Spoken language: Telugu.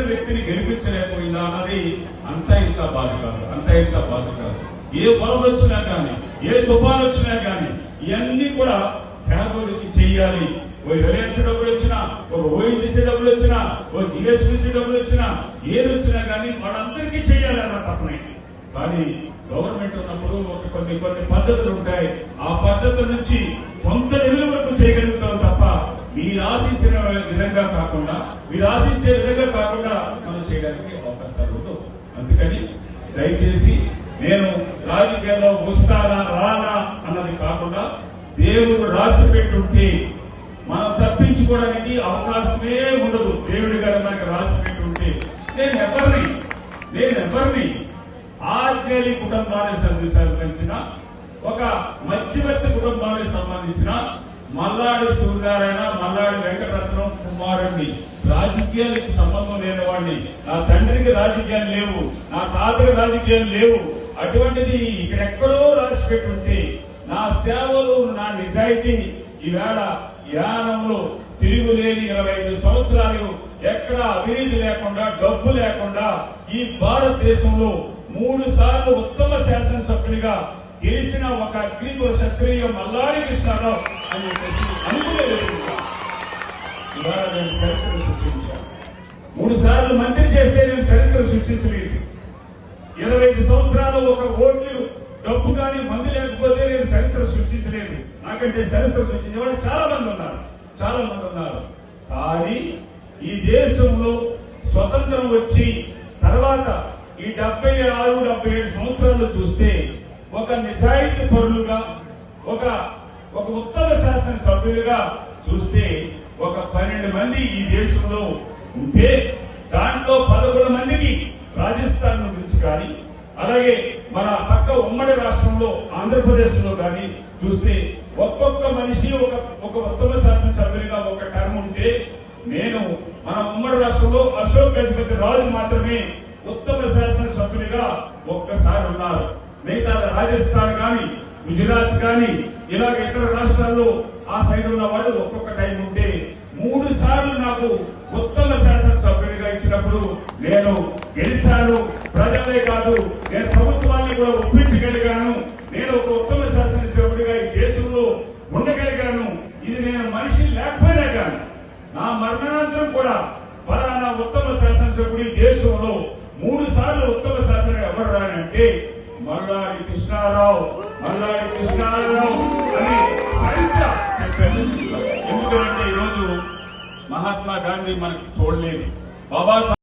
గెలిచిన వ్యక్తిని గెలిపించలేకపోయిందా అన్నది అంత ఇంత బాధ కాదు అంత ఇంత బాధ కాదు. ఏ వరద వచ్చినా కానీ ఏ తుఫాన్ వచ్చినా కానీ ఇవన్నీ కూడా పేదోడికి చెయ్యాలి ఓ రిలయన్స్ డబ్బులు వచ్చినా ఒక ఓఎన్జీసీ డబ్బులు వచ్చినా ఓ జిఎస్టీసీ డబ్బులు వచ్చినా ఏది వచ్చినా కానీ వాళ్ళందరికీ చెయ్యాలి అన్న తప్పనే కానీ గవర్నమెంట్ ఉన్నప్పుడు ఒక కొన్ని కొన్ని పద్ధతులు ఉంటాయి. ఆ పద్ధతుల నుంచి కొంత నిధుల వరకు చేయగలిగిన మీరు ఆశించిన విధంగా కాకుండా మీరు ఆశించే విధంగా కాకుండా మనం చేయడానికి అవకాశాలు ఉండవు. అందుకని దయచేసి నేను రాజకీయాల్లో వస్తానా రానా అన్నది కాకుండా దేవుడు రాసి పెట్టుంటే మనం తప్పించుకోవడానికి అవకాశమే ఉండదు. దేవుడి గారు మనకి రాసి పెట్టుంటే నేను ఎవరిని నేను ఎవరిని ఆర్కేలి కుటుంబానికి సంబంధించిన ఒక మధ్యవర్తి కుటుంబానికి సంబంధించిన మల్లాడు సూర్యనారాయణ మల్లాడి వెంకటరత్నం కుమారుణ్ణి. రాజకీయాలకు సంబంధం లేనివాడిని నా తండ్రికి రాజకీయాలు లేవు నా తాతకి రాజకీయాలు లేవు. అటువంటిది ఇక్కడెక్కడో రాసి పెట్టుంటే నా సేవలు నా నిజాయితీ ఈవేళ యానంలో తిరుగులేని ఇరవై ఐదు సంవత్సరాలు ఎక్కడ అవినీతి లేకుండా డబ్బు లేకుండా ఈ భారతదేశంలో మూడు సార్లు ఉత్తమ శాసనసభ్యుడిగా చేసిన ఒక అగ్నికుల సక్రియ మల్లాడి కృష్ణారావు అని చెప్పేసి అనుకునే ఇవాళ నేను చరిత్ర సృష్టించాను. మూడు సార్లు మంత్రి చేస్తే నేను చరిత్ర సృష్టించలేదు. ఇరవై ఐదు సంవత్సరాలు ఒక ఓట్లు డబ్బు కానీ మంది లేకపోతే నేను చరిత్ర సృష్టించలేదు. నాకంటే చరిత్ర సృష్టించే వాళ్ళు చాలా మంది ఉన్నారు. చాలా మంది ఉన్నారు. కానీ ఈ దేశంలో స్వతంత్రం వచ్చి తర్వాత ఈ డెబ్బై ఆరు డెబ్బై ఏడు సంవత్సరాలు చూస్తే ఒక నిజాయితీ పరులుగా ఒక ఒక ఉత్తమ శాసన సభ్యులుగా చూస్తే ఒక పన్నెండు మంది ఈ దేశంలో ఉంటే దాంట్లో పదకొండు మందికి రాజస్థాన్ గురించి కానీ అలాగే మన పక్క ఉమ్మడి రాష్ట్రంలో ఆంధ్రప్రదేశ్లో కానీ చూస్తే ఒక్కొక్క మనిషి ఒక ఒక ఉత్తమ శాసనసభ్యునిగా ఒక టర్మ్ ఉంటే నేను మన ఉమ్మడి రాష్ట్రంలో అశోక్ గజపతి రాజు మాత్రమే ఉత్తమ శాసన సభ్యులుగా ఒక్కసారి ఉన్నారు. మిగతా రాజస్థాన్ కానీ గుజరాత్ కానీ ఇలాగ ఇతర రాష్ట్రాల్లో ఆ సైడ్ ఉన్న వాళ్ళు ఒక్కొక్క టైం ఉంటే మూడు సార్లు నాకు ఉత్తమ శాసనసభ్యుడిగా ఇచ్చినప్పుడు నేను గెలిచాను. ప్రజలే కాదు నేను ప్రభుత్వాన్ని కూడా ఒప్పించగలిగాను. నేను ఒక ఉత్తమ శాసనసభ్యుడిగా ఈ దేశంలో ఉండగలిగాను. ఇది నేను మనిషి లేకపోయినా కానీ నా మరణానంతరం కూడా ఫలానా ఉత్తమ శాసనసభ్యుడు దేశంలో మూడు సార్లు ఉత్తమ శాసన ఎవరు రానంటే మల్లాడి కృష్ణారావు మల్లాడి కృష్ణారావు అని చరిత్ర ఎందుకంటే ఈరోజు మహాత్మా గాంధీ మనకు చూడలేదు బాబా